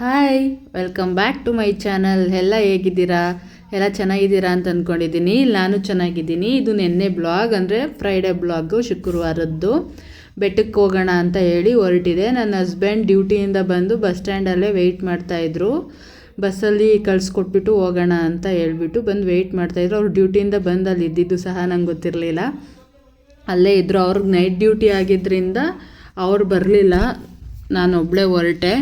Hi welcome back to my channel ಎಲ್ಲ ಹೇಗಿದ್ದೀರಾ? ಎಲ್ಲ ಚೆನ್ನಾಗಿದ್ದೀರಾ ಅಂತ ಅಂದ್ಕೊಂಡಿದ್ದೀನಿ ನಾನು ಚೆನ್ನಾಗಿದ್ದೀನಿ. ಇದು ನಿನ್ನೆ ಬ್ಲಾಗ್, ಅಂದರೆ ಫ್ರೈಡೇ ಬ್ಲಾಗು, ಶುಕ್ರವಾರದ್ದು. ಬೆಟ್ಟಕ್ಕೆ ಹೋಗೋಣ ಅಂತ ಹೇಳಿ ಹೊರಟಿದೆ. ನನ್ನ ಹಸ್ಬೆಂಡ್ ಡ್ಯೂಟಿಯಿಂದ ಬಂದು ಬಸ್ ಸ್ಟ್ಯಾಂಡಲ್ಲೇ ವೆಯ್ಟ್ ಮಾಡ್ತಾಯಿದ್ರು ಬಸ್ಸಲ್ಲಿ ಕಳಿಸ್ಕೊಟ್ಬಿಟ್ಟು ಹೋಗೋಣ ಅಂತ ಹೇಳಿಬಿಟ್ಟು ಬಂದು ವೆಯ್ಟ್ ಮಾಡ್ತಾಯಿದ್ರು ಅವ್ರು ಡ್ಯೂಟಿಯಿಂದ ಬಂದು ಅಲ್ಲಿ ಇದ್ದಿದ್ದು ಸಹ ನಂಗೆ ಗೊತ್ತಿರಲಿಲ್ಲ. ಅಲ್ಲೇ ಇದ್ದರು ಅವ್ರಿಗೆ ನೈಟ್ ಡ್ಯೂಟಿ ಆಗಿದ್ದರಿಂದ ಅವ್ರು ಬರಲಿಲ್ಲ. ನಾನು ಒಬ್ಬಳೇ ಹೊರಟೆ.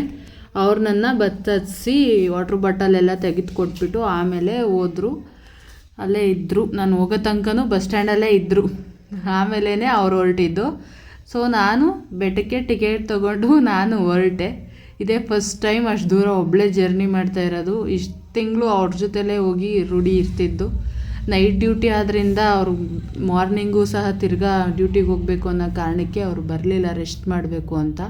ಅವ್ರು ಬತ್ತಿಸಿ ವಾಟ್ರ್ ಬಾಟಲೆಲ್ಲ ತೆಗೆದುಕೊಟ್ಬಿಟ್ಟು ಆಮೇಲೆ ಹೋದರು. ಅಲ್ಲೇ ಇದ್ದರು ನಾನು ಹೋಗೋ ತನಕನೂ ಬಸ್ ಸ್ಟ್ಯಾಂಡಲ್ಲೇ ಇದ್ದರು ಆಮೇಲೇ ಅವ್ರು ಹೊರಟಿದ್ದು. ಸೊ ನಾನು ಬೆಟ್ಟಕ್ಕೆ ಟಿಕೆಟ್ ತೊಗೊಂಡು ನಾನು ಹೊರಟೆ. ಇದೇ ಫಸ್ಟ್ ಟೈಮ್ ಅಷ್ಟು ದೂರ ಒಬ್ಬಳೇ ಜರ್ನಿ ಮಾಡ್ತಾ ಇರೋದು. ಇಷ್ಟು ತಿಂಗಳು ಅವ್ರ ಜೊತೆಲೇ ಹೋಗಿ ರೂಢಿ ಇರ್ತಿದ್ದು. ನೈಟ್ ಡ್ಯೂಟಿ ಆದ್ದರಿಂದ ಅವರು ಮಾರ್ನಿಂಗು ಸಹ ತಿರ್ಗಾ ಡ್ಯೂಟಿಗೆ ಹೋಗಬೇಕು ಅನ್ನೋ ಕಾರಣಕ್ಕೆ ಅವರು ಬರಲಿಲ್ಲ ರೆಸ್ಟ್ ಮಾಡಬೇಕು ಅಂತ.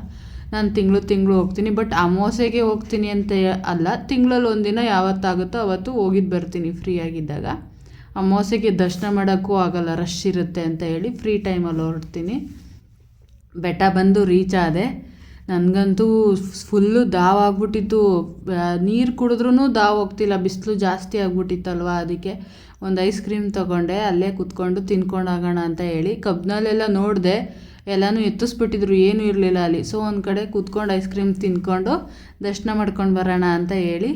ನಾನು ತಿಂಗಳು ತಿಂಗಳು ಹೋಗ್ತೀನಿ ಬಟ್ ಅಮಾವಾಸ್ಯೆಗೆ ಹೋಗ್ತೀನಿ ಅಂತ ಅಲ್ಲ ತಿಂಗಳಲ್ಲಿ ಒಂದಿನ ಯಾವತ್ತಾಗುತ್ತೋ ಅವತ್ತು ಹೋಗಿದ್ದು ಬರ್ತೀನಿ ಫ್ರೀ ಆಗಿದ್ದಾಗ. ಅಮಾವಾಸ್ಯೆಗೆ ದರ್ಶನ ಮಾಡೋಕ್ಕೂ ಆಗಲ್ಲ ರಶ್ ಇರುತ್ತೆ ಅಂತ ಹೇಳಿ ಫ್ರೀ ಟೈಮಲ್ಲಿ ಹೊರಡ್ತೀನಿ. ಬೆಟ್ಟ ಬಂದು ರೀಚ್ ಆದೆ. ನನಗಂತೂ ಫುಲ್ಲು ಆಗ್ಬಿಟ್ಟಿತ್ತು. ನೀರು ಕುಡಿದ್ರೂ ದಾವ್ ಹೋಗ್ತಿಲ್ಲ, ಬಿಸಿಲು ಜಾಸ್ತಿ ಆಗ್ಬಿಟ್ಟಿತ್ತಲ್ವ ಅದಕ್ಕೆ. ಒಂದು ಐಸ್ ಕ್ರೀಮ್ ತೊಗೊಂಡೆ, ಅಲ್ಲೇ ಕುತ್ಕೊಂಡು ತಿನ್ಕೊಂಡು ಆಗೋಣ ಅಂತ ಹೇಳಿ ಕಬ್ನಲ್ಲೆಲ್ಲ ನೋಡಿದೆ. ಎಲ್ಲನೂ ಎತ್ತಿಸ್ಬಿಟ್ಟಿದ್ರು, ಏನೂ ಇರಲಿಲ್ಲ ಅಲ್ಲಿ. ಸೊ ಒಂದು ಕಡೆ ಕೂತ್ಕೊಂಡು ಐಸ್ ಕ್ರೀಮ್ ತಿನ್ಕೊಂಡು ದರ್ಶನ ಮಾಡ್ಕೊಂಡು ಬರೋಣ ಅಂತ ಹೇಳಿ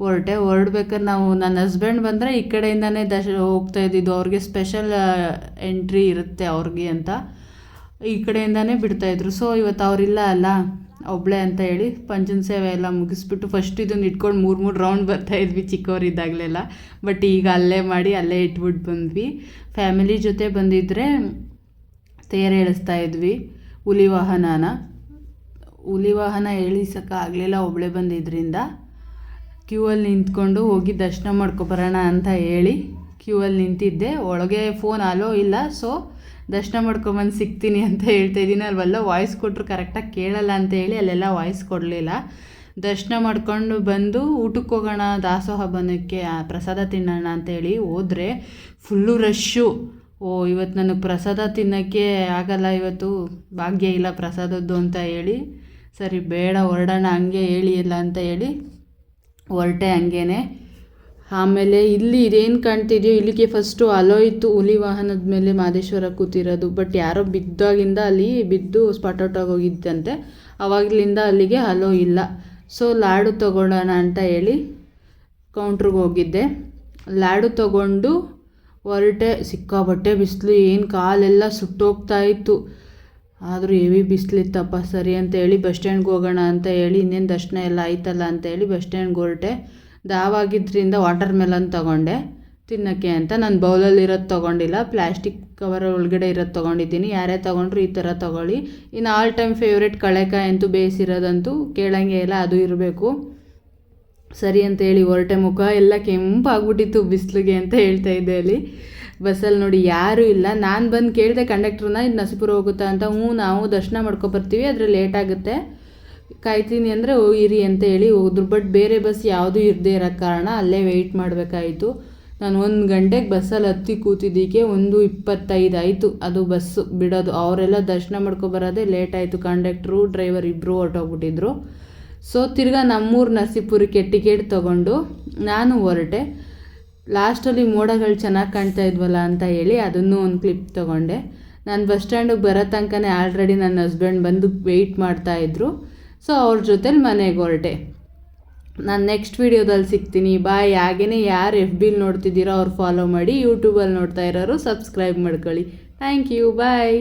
ಹೊರಟೆ. ಹೊರಡ್ಬೇಕಾದ್ರೆ ನಾವು ನನ್ನ ಹಸ್ಬೆಂಡ್ ಬಂದರೆ ಈ ಕಡೆಯಿಂದನೇ ದಶ ಹೋಗ್ತಾ ಇದ್ದಿದ್ದು. ಅವ್ರಿಗೆ ಸ್ಪೆಷಲ್ ಎಂಟ್ರಿ ಇರುತ್ತೆ ಅವ್ರಿಗೆ ಅಂತ. ಈ ಕಡೆಯಿಂದನೇ ಬಿಡ್ತಾಯಿದ್ರು ಸೊ ಇವತ್ತು ಅವರಿಲ್ಲ ಅಲ್ಲ, ಒಬ್ಳೆ ಅಂತ ಹೇಳಿ ಪಂಚನ ಸೇವೆ ಎಲ್ಲ ಮುಗಿಸ್ಬಿಟ್ಟು ಫಸ್ಟ್ ಇದನ್ನು ಇಟ್ಕೊಂಡು ಮೂರು ಮೂರು ರೌಂಡ್ ಬರ್ತಾಯಿದ್ವಿ ಚಿಕ್ಕವರಿದ್ದಾಗಲೆಲ್ಲ. ಬಟ್ ಈಗ ಅಲ್ಲೇ ಮಾಡಿ, ಅಲ್ಲೇ ಇಟ್ಬಿಟ್ಟು ಬಂದ್ವಿ. ಫ್ಯಾಮಿಲಿ ಜೊತೆ ಬಂದಿದ್ದರೆ ತೇರು ಎಳಿಸ್ತಾ ಇದ್ವಿ. ಹುಲಿ ವಾಹನನ. ಹುಲಿ ವಾಹನ ಎಳಿಸೋಕ್ಕಾಗಲಿಲ್ಲ ಒಬ್ಬಳೆ ಬಂದಿದ್ದರಿಂದ ಕ್ಯೂ ಅಲ್ಲಿ ನಿಂತ್ಕೊಂಡು ಹೋಗಿ ದರ್ಶನ ಮಾಡ್ಕೊಬರೋಣ ಅಂತ ಹೇಳಿ ಕ್ಯೂ ಅಲ್ಲಿ ನಿಂತಿದ್ದೆ. ಒಳಗೆ ಫೋನ್ ಅಲೋ ಇಲ್ಲ, ಸೊ ದರ್ಶನ ಮಾಡ್ಕೊಂಬಂದು ಸಿಗ್ತೀನಿ ಅಂತ ಹೇಳ್ತಾ ಇದ್ದೀನಿ. ಅಲ್ವಲ್ಲ ವಾಯ್ಸ್ ಕೊಟ್ಟರು ಕರೆಕ್ಟಾಗಿ ಕೇಳಲ್ಲ ಅಂತ ಹೇಳಿ ಅಲ್ಲೆಲ್ಲ ವಾಯ್ಸ್ ಕೊಡಲಿಲ್ಲ. ದರ್ಶನ ಮಾಡ್ಕೊಂಡು ಬಂದು ಊಟಕ್ಕೆ ಹೋಗೋಣ, ದಾಸೋಹ ಬನಕ್ಕೆ ಪ್ರಸಾದ ತಿನ್ನೋಣ ಅಂತೇಳಿ ಹೋದರೆ ಫುಲ್ಲು ರಶ್ಶು ಓ ಇವತ್ತು ನನಗೆ ಪ್ರಸಾದ ತಿನ್ನೋಕ್ಕೆ ಆಗಲ್ಲ ಇವತ್ತು. ಭಾಗ್ಯ ಇಲ್ಲ ಪ್ರಸಾದದ್ದು ಅಂತ ಹೇಳಿ. ಸರಿ, ಬೇಡ, ಹೊರಡೋಣ, ಹಂಗೆ ಹೇಳಿ ಇಲ್ಲ ಅಂತ ಹೇಳಿ. ಹೊರಟೆ ಹಂಗೇನೆ. ಆಮೇಲೆ ಇಲ್ಲಿ ಇದೇನು ಕಾಣ್ತಿದೆಯೋ, ಇಲ್ಲಿಗೆ ಫಸ್ಟು ಅಲೋ ಇತ್ತು ಹುಲಿ ವಾಹನದ ಮೇಲೆ ಮಾದೇಶ್ವರ ಕೂತಿರೋದು. ಬಟ್ ಯಾರೋ ಬಿದ್ದಾಗಿಂದ ಅಲ್ಲಿ ಬಿದ್ದು ಸ್ಪಾಟ್ ಔಟ್ ಆಗೋಗಿದ್ದಂತೆ ಅವಾಗಲಿಂದ ಅಲ್ಲಿಗೆ ಅಲೋ ಇಲ್ಲ. ಸೊ ಲಾಡು ತೊಗೊಳ್ಳೋಣ ಅಂತ ಹೇಳಿ ಕೌಂಟ್ರಿಗೆ ಹೋಗಿದ್ದೆ. ಲಾಡು ತೊಗೊಂಡು ಹೊರಟೆ ಸಿಕ್ಕಾಬಟ್ಟೆ ಬಿಸಿಲು, ಏನು ಕಾಲೆಲ್ಲ ಸುಟ್ಟೋಗ್ತಾ ಇತ್ತು. ಆದರೂ ಹೆವಿ ಬಿಸಿಲಿತ್ತಪ್ಪ ಸರಿ ಅಂತ ಹೇಳಿ ಬಸ್ ಸ್ಟ್ಯಾಂಡ್ಗೆ ಹೋಗೋಣ ಅಂತ ಹೇಳಿ ಇನ್ನೇನು ದರ್ಶನ ಎಲ್ಲ ಆಯ್ತಲ್ಲ ಅಂತ ಹೇಳಿ ಬಸ್ ಸ್ಟ್ಯಾಂಡ್ಗೆ ಹೊರಟೆ. ದಾವಾಗಿದ್ದರಿಂದ ವಾಟರ್ ಮೆಲನ್ ತೊಗೊಂಡೆ. ತಿನ್ನೋಕ್ಕೆ ಅಂತ ನಾನು ಬೌಲಲ್ಲಿ ಇರೋದು ತೊಗೊಂಡಿಲ್ಲ ಪ್ಲ್ಯಾಸ್ಟಿಕ್ ಕವರ್ ಒಳಗಡೆ ಇರೋದು ತೊಗೊಂಡಿದ್ದೀನಿ. ಯಾರೇ ತೊಗೊಂಡ್ರು ಈ ಥರ ತೊಗೊಳ್ಳಿ. ಇನ್ನು ಆಲ್ ಟೈಮ್ ಫೇವ್ರೇಟ್ ಕಳೆಕಾಯಿ ಅಂತೂ ಬೇಯಿಸಿರೋದಂತೂ ಕೇಳಂಗೆ ಇಲ್ಲ, ಅದು ಇರಬೇಕು. ಸರಿ ಅಂತ ಹೇಳಿ ಹೊರಟೆ ಮುಖ, ಎಲ್ಲ ಕೆಂಪಾಗ್ಬಿಟ್ಟಿತ್ತು ಬಿಸಿಲಿಗೆ ಅಂತ ಹೇಳ್ತಾ ಇದ್ದೆ ಅಲ್ಲಿ. ಬಸ್ಸಲ್ಲಿ ನೋಡಿ ಯಾರೂ ಇಲ್ಲ. ನಾನು ಬಂದು ಕೇಳಿದೆ ಕಂಡಕ್ಟ್ರನ್ನ, ಇದು ನಸಿಪುರ ಹೋಗುತ್ತಾ ಅಂತ. ಹ್ಞೂ, ನಾವು ದರ್ಶನ ಮಾಡ್ಕೊಬರ್ತೀವಿ ಆದರೆ ಲೇಟ್ ಆಗುತ್ತೆ. ಕಾಯ್ತೀನಿ ಅಂದರೆ ಇರಿ ಅಂತ ಹೇಳಿ ಹೋದ್ರು. ಬಟ್ ಬೇರೆ ಬಸ್ ಯಾವುದೂ ಇರದೇ ಇರೋ ಕಾರಣ ಅಲ್ಲೇ ವೆಯ್ಟ್ ಮಾಡಬೇಕಾಯಿತು. ನಾನು ಒಂದು ಗಂಟೆಗೆ ಬಸ್ಸಲ್ಲಿ ಹತ್ತಿ ಕೂತಿದ್ದಕ್ಕೆ ಒಂದು ಇಪ್ಪತ್ತೈದು ಆಯಿತು. ಅದು ಬಸ್ಸು ಬಿಡೋದು. ಅವರೆಲ್ಲ ದರ್ಶನ ಮಾಡ್ಕೊಬರೋದೇ ಲೇಟ್ ಆಯಿತು. ಕಂಡಕ್ಟ್ರು ಡ್ರೈವರ್ ಇಬ್ಬರು ಹೊರಟೋಗ್ಬಿಟ್ಟಿದ್ರು. ಸೊ ತಿರ್ಗಾ ನಮ್ಮೂರು ನರಸೀಪುರಕ್ಕೆ ಟಿಕೆಟ್ ತೊಗೊಂಡು ನಾನು ಹೊರಟೆ. ಲಾಸ್ಟಲ್ಲಿ ಮೋಡಗಳು ಚೆನ್ನಾಗಿ ಕಾಣ್ತಾ ಇದ್ವಲ್ಲ ಅಂತ ಹೇಳಿ ಅದನ್ನು ಒಂದು ಕ್ಲಿಪ್ ತೊಗೊಂಡೆ. ನಾನು ಬಸ್ ಸ್ಟ್ಯಾಂಡಿಗೆ ಬರೋ ತನಕನೇ ಆಲ್ರೆಡಿ ನನ್ನ ಹಸ್ಬೆಂಡ್ ಬಂದು ವೆಯ್ಟ್ ಮಾಡ್ತಾಯಿದ್ರು ಸೊ ಅವ್ರ ಜೊತೇಲಿ ಮನೆಗೆ ಹೊರಟೆ. ನಾನು ನೆಕ್ಸ್ಟ್ ವೀಡಿಯೋದಲ್ಲಿ ಸಿಗ್ತೀನಿ. ಬಾಯ್ ಹಾಗೆಯೇ ಯಾರು ಎಫ್ ಬಿಲ್ ನೋಡ್ತಿದ್ದೀರೋ ಅವ್ರು ಫಾಲೋ ಮಾಡಿ ಯೂಟ್ಯೂಬಲ್ಲಿ ನೋಡ್ತಾ ಇರೋರು ಸಬ್ಸ್ಕ್ರೈಬ್ ಮಾಡ್ಕೊಳ್ಳಿ. Thank you bye